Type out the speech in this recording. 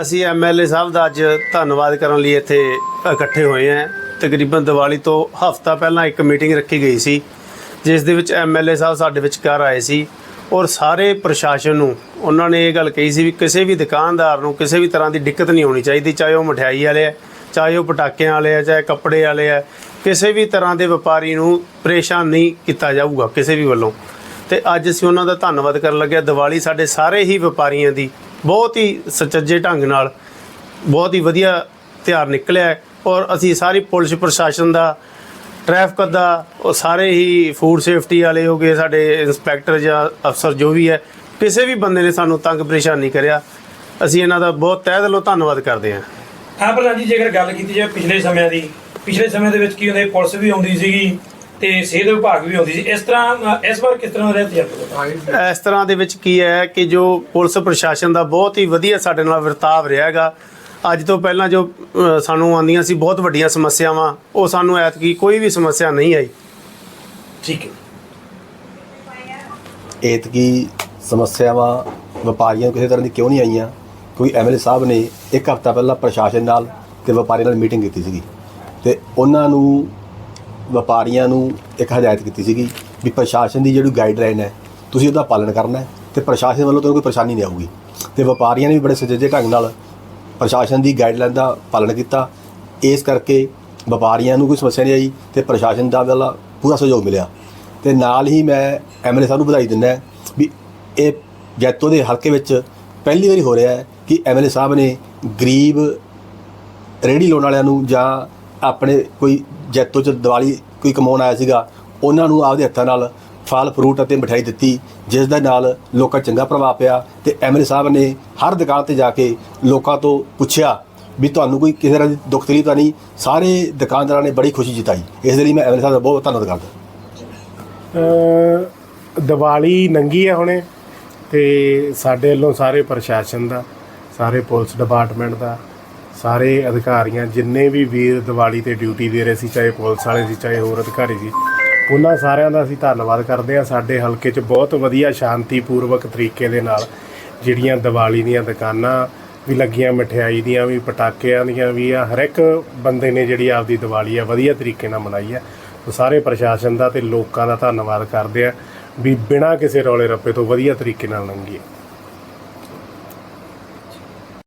ਅਸੀਂ ਐਮਐਲਏ ਸਾਹਿਬ ਦਾ ਅੱਜ ਧੰਨਵਾਦ ਕਰਨ ਲਈ ਇੱਥੇ ਇਕੱਠੇ ਹੋਏ ਹਾਂ। ਤਕਰੀਬਨ ਦੀਵਾਲੀ ਤੋਂ ਹਫ਼ਤਾ ਪਹਿਲਾਂ ਇੱਕ ਮੀਟਿੰਗ ਰੱਖੀ ਗਈ ਸੀ, ਜਿਸ ਦੇ ਵਿੱਚ ਐਮਐਲਏ ਸਾਹਿਬ ਸਾਡੇ ਵਿਚਕਾਰ ਆਏ ਸੀ ਔਰ ਸਾਰੇ ਪ੍ਰਸ਼ਾਸਨ ਨੂੰ ਉਹਨਾਂ ਨੇ ਇਹ ਗੱਲ ਕਹੀ ਸੀ ਵੀ ਕਿਸੇ ਵੀ ਦੁਕਾਨਦਾਰ ਨੂੰ ਕਿਸੇ ਵੀ ਤਰ੍ਹਾਂ ਦੀ ਦਿੱਕਤ ਨਹੀਂ ਹੋਣੀ ਚਾਹੀਦੀ, ਚਾਹੇ ਉਹ ਮਠਿਆਈ ਵਾਲੇ ਹੈ ਚਾਹੇ ਉਹ ਪਟਾਕਿਆਂ ਵਾਲੇ ਹੈ ਚਾਹੇ ਕੱਪੜੇ ਵਾਲੇ ਹੈ ਕਿਸੇ ਵੀ ਤਰ੍ਹਾਂ ਦੇ ਵਪਾਰੀ ਨੂੰ ਪਰੇਸ਼ਾਨ ਨਹੀਂ ਕੀਤਾ ਜਾਊਗਾ ਕਿਸੇ ਵੀ ਵੱਲੋਂ। ਤੇ ਅੱਜ ਅਸੀਂ ਉਹਨਾਂ ਦਾ ਧੰਨਵਾਦ ਕਰਨ ਲੱਗਿਆ। ਦੀਵਾਲੀ ਸਾਡੇ ਸਾਰੇ ਹੀ ਵਪਾਰੀਆਂ ਦੀ ਬਹੁਤ ਹੀ ਸੁਚੱਜੇ ਢੰਗ ਨਾਲ ਬਹੁਤ ਹੀ ਵਧੀਆ ਤਿਉਹਾਰ ਨਿਕਲਿਆ ਔਰ ਅਸੀਂ ਸਾਰੀ ਪੁਲਿਸ ਪ੍ਰਸ਼ਾਸਨ ਦਾ, ਟ੍ਰੈਫਿਕ ਦਾ, ਉਹ ਸਾਰੇ ਹੀ ਫੂਡ ਸੇਫਟੀ ਵਾਲੇ ਹੋ ਗਏ, ਸਾਡੇ ਇੰਸਪੈਕਟਰ ਜਾਂ ਅਫਸਰ ਜੋ ਵੀ ਹੈ, ਕਿਸੇ ਵੀ ਬੰਦੇ ਨੇ ਸਾਨੂੰ ਤੰਗ ਪਰੇਸ਼ਾਨ ਨਹੀਂ ਕਰਿਆ। ਅਸੀਂ ਇਹਨਾਂ ਦਾ ਬਹੁਤ ਤਹਿ ਦਿਲੋਂ ਧੰਨਵਾਦ ਕਰਦੇ ਹਾਂ। ਹਾਂ ਪ੍ਰਧਾਨ ਜੀ, ਜੇਕਰ ਗੱਲ ਕੀਤੀ ਜਾਵੇ ਪਿਛਲੇ ਸਮਿਆਂ ਦੀ, ਪਿਛਲੇ ਸਮੇਂ ਦੇ ਵਿੱਚ ਕੀ ਹੁੰਦਾ, ਪੁਲਿਸ ਵੀ ਆਉਂਦੀ ਸੀਗੀ ਤੇ ਸਿਹਤ ਵਿਭਾਗ ਵੀ ਆਉਂਦੀ ਸੀ। ਇਸ ਤਰ੍ਹਾਂ ਇਸ ਵਾਰ ਕਿਸ ਤਰ੍ਹਾਂ ਰਿਹਾ ਤਜਰਬਾ ਇਸ ਤਰ੍ਹਾਂ ਦੇ ਵਿੱਚ ਕੀ ਹੈ ਕਿ ਜੋ ਪੁਲਿਸ ਪ੍ਰਸ਼ਾਸਨ ਦਾ ਬਹੁਤ ਹੀ ਵਧੀਆ ਸਾਡੇ ਨਾਲ ਵਰਤਾਵ ਰਿਹਾ ਹੈਗਾ। ਅੱਜ ਤੋਂ ਪਹਿਲਾਂ ਜੋ ਸਾਨੂੰ ਆਉਂਦੀਆਂ ਸੀ ਬਹੁਤ ਵੱਡੀਆਂ ਸਮੱਸਿਆਵਾਂ ਉਹ ਸਾਨੂੰ ਐਤਕੀ ਕੋਈ ਵੀ ਸਮੱਸਿਆ ਨਹੀਂ ਆਈ। ਠੀਕ ਹੈ। ਏਤਕੀ ਸਮੱਸਿਆਵਾਂ ਵਪਾਰੀਆਂ ਨੂੰ ਕਿਸੇ ਤਰ੍ਹਾਂ ਦੀ ਕਿਉਂ ਨਹੀਂ ਆਈਆਂ? ਕਿਉਂਕਿ ਐਮਐਲਏ ਸਾਹਿਬ ਨੇ ਇੱਕ ਹਫ਼ਤਾ ਪਹਿਲਾਂ ਪ੍ਰਸ਼ਾਸਨ ਨਾਲ ਤੇ ਵਪਾਰੀਆਂ ਨਾਲ ਮੀਟਿੰਗ ਕੀਤੀ ਸੀਗੀ। ਤੇ ਉਹਨਾਂ ਨੂੰ ਵਪਾਰੀਆਂ ਨੂੰ ਇੱਕ ਹਦਾਇਤ ਕੀਤੀ ਸੀਗੀ ਵੀ ਪ੍ਰਸ਼ਾਸਨ ਦੀ ਜਿਹੜੀ ਗਾਈਡਲਾਈਨ ਹੈ, ਤੁਸੀਂ ਉਹਦਾ ਪਾਲਣ ਕਰਨਾ ਹੈ ਤੇ ਪ੍ਰਸ਼ਾਸਨ ਵੱਲੋਂ ਤੁਹਾਨੂੰ ਕੋਈ ਪਰੇਸ਼ਾਨੀ ਨਹੀਂ ਆਊਗੀ। ਤੇ ਵਪਾਰੀਆਂ ਨੇ ਵੀ ਬੜੇ ਸੁਚੱਜੇ ਢੰਗ ਨਾਲ ਪ੍ਰਸ਼ਾਸਨ ਦੀ ਗਾਈਡਲਾਈਨ ਦਾ ਪਾਲਣ ਕੀਤਾ। ਇਸ ਕਰਕੇ ਵਪਾਰੀਆਂ ਨੂੰ ਕੋਈ ਸਮੱਸਿਆ ਨਹੀਂ ਆਈ ਤੇ ਪ੍ਰਸ਼ਾਸਨ ਦਾ ਵਾਲਾ ਪੂਰਾ ਸਹਿਯੋਗ ਮਿਲਿਆ। ਤੇ ਨਾਲ ਹੀ ਮੈਂ ਐਮਐਲਏ ਸਾਹਿਬ ਨੂੰ ਵਧਾਈ ਦਿੰਦਾ ਵੀ ਇਹ ਜੈਤੋ ਦੇ ਹਲਕੇ ਵਿੱਚ ਪਹਿਲੀ ਵਾਰੀ ਹੋ ਰਿਹਾ ਹੈ ਕਿ ਐਮਐਲਏ ਸਾਹਿਬ ਨੇ ਗਰੀਬ ਰੇਹੜੀ ਲਾਉਣ ਵਾਲਿਆਂ ਨੂੰ ਜਾਂ ਆਪਣੇ ਕੋਈ ਜੈਤੋ ਚ ਦੀਵਾਲੀ ਕੋਈ ਕਮਾਉਣ ਆਇਆ ਸੀਗਾ ਉਹਨਾਂ ਨੂੰ ਆਪਦੇ ਹੱਥਾਂ ਨਾਲ ਫਲ ਫਰੂਟ ਅਤੇ ਮਠਿਆਈ ਦਿੱਤੀ ਜਿਸ ਦੇ ਨਾਲ ਲੋਕਾਂ ਚੰਗਾ ਪ੍ਰਭਾਵ ਪਿਆ ਤੇ ਐਮਐਲਏ ਸਾਹਿਬ ਨੇ ਹਰ ਦੁਕਾਨ ਤੇ ਜਾ ਕੇ ਲੋਕਾਂ ਤੋਂ ਪੁੱਛਿਆ ਵੀ ਤੁਹਾਨੂੰ ਕੋਈ ਕਿਸੇ ਤਰ੍ਹਾਂ ਦੀ ਦੁੱਖ ਤਕਲੀਫ ਤਾਂ ਨਹੀਂ ਸਾਰੇ ਦੁਕਾਨਦਾਰਾਂ ਨੇ ਬੜੀ ਖੁਸ਼ੀ ਜਤਾਈ। ਇਸ ਦੇ ਲਈ ਮੈਂ ਐਮਐਲਏ ਸਾਹਿਬ ਦਾ ਬਹੁਤ ਧੰਨਵਾਦ ਕਰਦਾ। ਅ, ਦੀਵਾਲੀ ਨੰਗੀ ਹੈ ਹੁਣੇ ਤੇ ਸਾਡੇ ਵੱਲੋਂ ਸਾਰੇ ਪ੍ਰਸ਼ਾਸਨ ਦਾ ਸਾਰੇ ਪੁਲਿਸ ਡਿਪਾਰਟਮੈਂਟ ਦਾ ਸਾਰੇ ਅਧਿਕਾਰੀਆਂ, ਜਿੰਨੇ ਵੀ ਵੀਰ ਦੀਵਾਲੀ ਤੇ ਡਿਊਟੀ ਦੇ ਰਹੇ ਸੀ, ਚਾਹੇ ਪੁਲਿਸ ਵਾਲੇ ਸੀ, ਚਾਹੇ ਹੋਰ ਅਧਿਕਾਰੀ ਸੀ, ਉਹਨਾਂ ਸਾਰਿਆਂ ਦਾ ਅਸੀਂ ਧੰਨਵਾਦ ਕਰਦੇ ਹਾਂ। ਸਾਡੇ ਹਲਕੇ 'ਚ ਬਹੁਤ ਵਧੀਆ ਸ਼ਾਂਤੀਪੂਰਵਕ ਤਰੀਕੇ ਦੇ ਨਾਲ ਜਿਹੜੀਆਂ ਦੀਵਾਲੀ ਦੀਆਂ ਦੁਕਾਨਾਂ ਵੀ ਲੱਗੀਆਂ, ਮਠਿਆਈ ਦੀਆਂ ਵੀ, ਪਟਾਕਿਆਂ ਦੀਆਂ ਵੀ ਆ, ਹਰ ਇੱਕ ਬੰਦੇ ਨੇ ਜਿਹੜੀ ਆਪਦੀ ਦੀਵਾਲੀ ਆ ਵਧੀਆ ਤਰੀਕੇ ਨਾਲ ਮਨਾਈ ਆ। ਸੋ ਸਾਰੇ ਪ੍ਰਸ਼ਾਸਨ ਦਾ ਤੇ ਲੋਕਾਂ ਦਾ ਧੰਨਵਾਦ ਕਰਦੇ ਆ ਵੀ ਬਿਨਾਂ ਕਿਸੇ ਰੌਲੇ ਰੱਪੇ ਤੋਂ ਵਧੀਆ ਤਰੀਕੇ ਨਾਲ ਲੰਘੀ